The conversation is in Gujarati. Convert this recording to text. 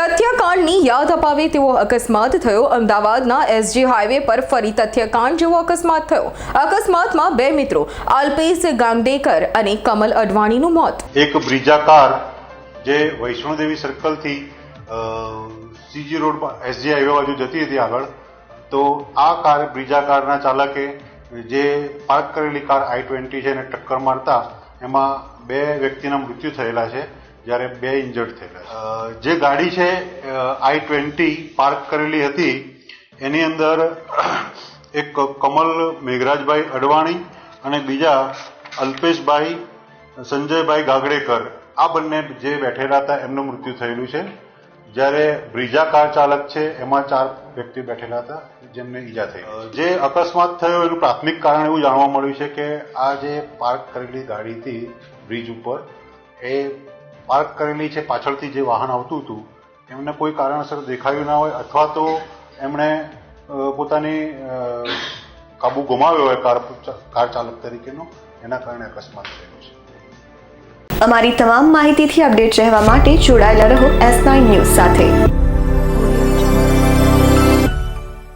તથ્યકાંડની યાદ અપાવે તેવો અકસ્માત થયો. અમદાવાદના એસજી હાઈવે પર ફરી તથ્યકાંડ જેવો અકસ્માત થયો. અકસ્માતમાં બે મિત્રો, અલ્પેશ ગાંગડેકર અને કમલ અડવાણીનું મોત. એક બ્રિજા કાર જે વૈષ્ણોદેવી સર્કલથી સીજી રોડ પર, એસજી હાઈવે બાજુ જતી હતી આગળ. તો આ કાર, બ્રિજા કારના ચાલકે જે પાર્ક કરેલી કાર આઈ ટ્વેન્ટી છે એને ટક્કર મારતા એમાં બે વ્યક્તિના મૃત્યુ થયેલા છે. જ્યારે બે ઇન્જર્ડ થયેલા જે ગાડી છે આઈ ટ્વેન્ટી પાર્ક કરેલી હતી, એની અંદર એક કમલ મેઘરાજભાઈ અડવાણી અને બીજા અલ્પેશભાઈ, સંજયભાઈ ગાગડેકર, આ બંને જે બેઠેલા હતા, એમનું મૃત્યુ થયેલું છે. જ્યારે બ્રિજા કાર ચાલક છે, એમાં ચાર વ્યક્તિ બેઠેલા હતા, જેમને ઈજા થઈ જે અકસ્માત થયો, એનું પ્રાથમિક કારણ એવું જાણવા મળ્યું છે કે આ જે પાર્ક કરેલી ગાડી હતી બ્રિજ ઉપર, એ પાર્ક કરેલી છે પાછળથી જે વાહન આવતું હતું, એમને કોઈ કારણસર દેખાયું ના હોય અથવા તો એમણે પોતાની કાબુ ગુમાવ્યો હોય કાર કાર ચાલક તરીકેનો, એના કારણે અકસ્માત થયો છે. અમારી તમામ માહિતીથી અપડેટ રહેવા માટે જોડાયેલા રહો એસ નાઇન ન્યૂઝ સાથે.